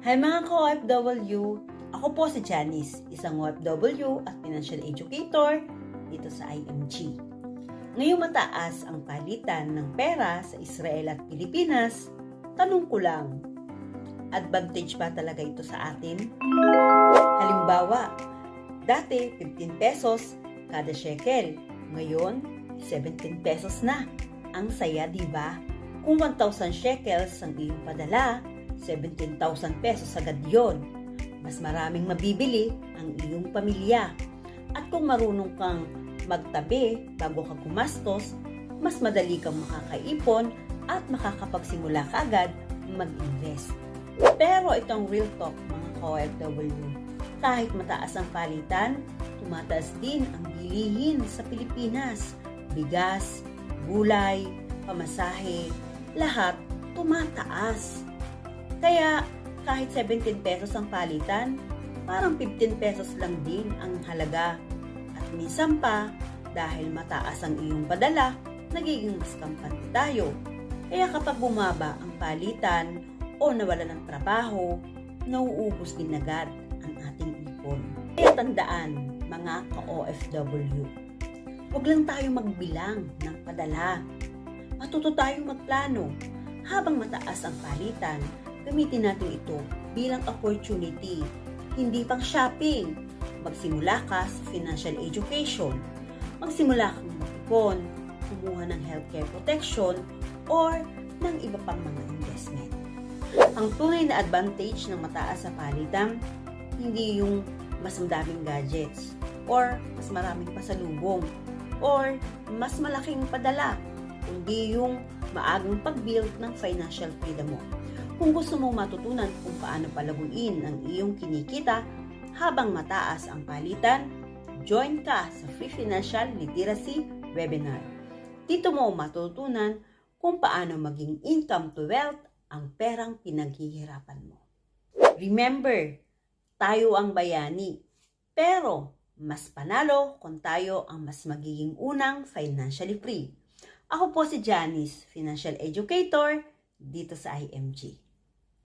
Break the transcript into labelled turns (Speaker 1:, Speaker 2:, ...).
Speaker 1: Hi mga ka-OFW! Ako po si Janice, isang OFW at financial educator dito sa IMG. Ngayong mataas ang palitan ng pera sa Israel at Pilipinas, tanong ko lang, advantage ba talaga ito sa atin? Halimbawa, dati 15 pesos kada shekel, ngayon 17 pesos na. Ang saya, di ba? Kung 1,000 shekels ang iyong padala, 17,000 pesos agad yon. Mas maraming mabibili ang iyong pamilya. At kung marunong kang magtabi bago ka gumastos, mas madali kang makakaipon at makakapagsimula ka agad mag-invest. Pero itong real talk mga ka-OFW, kahit mataas ang palitan, tumataas din ang bilihin sa Pilipinas. Bigas, gulay, pamasahe, lahat tumataas. Kaya kahit 17 pesos ang palitan, parang 15 pesos lang din ang halaga. At minsan pa, dahil mataas ang iyong padala, nagiging mas kampante tayo. Kaya kapag bumaba ang palitan o nawala ng trabaho, nauubos din agad ang ating ipon. Kaya tandaan, mga ka-OFW, huwag lang tayo magbilang ng padala. Matuto tayong magplano. Habang mataas ang palitan, gamitin natin ito bilang opportunity, hindi pang shopping. Magsimula ka sa financial education. Magsimula kang mag-ipon, kumuha ng healthcare protection, or ng iba pang mga investment. Ang tunay na advantage ng mataas sa palitan, hindi yung mas madaming gadgets, or mas maraming pasalubong, or mas malaking padala, kundi yung maagang pag-build ng financial freedom mo. Kung gusto mong matutunan kung paano palaguin ang iyong kinikita habang mataas ang palitan, join ka sa Free Financial Literacy Webinar. Dito mo matutunan kung paano maging income to wealth ang perang pinaghihirapan mo. Remember, tayo ang bayani, pero mas panalo kung tayo ang mas magiging unang financially free. Ako po si Janice, Financial Educator dito sa IMG.